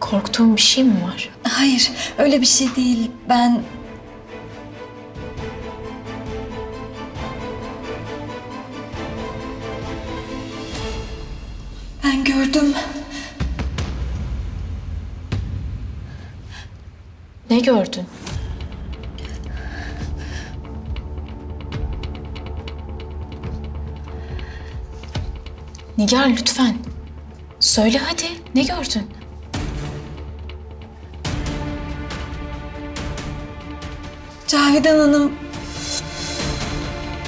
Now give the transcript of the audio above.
Korktuğun bir şey mi var? Hayır, öyle bir şey değil. Ben... Ben gördüm. Ne gördün? Nigar lütfen. Söyle hadi. Ne gördün? Cavidan Hanım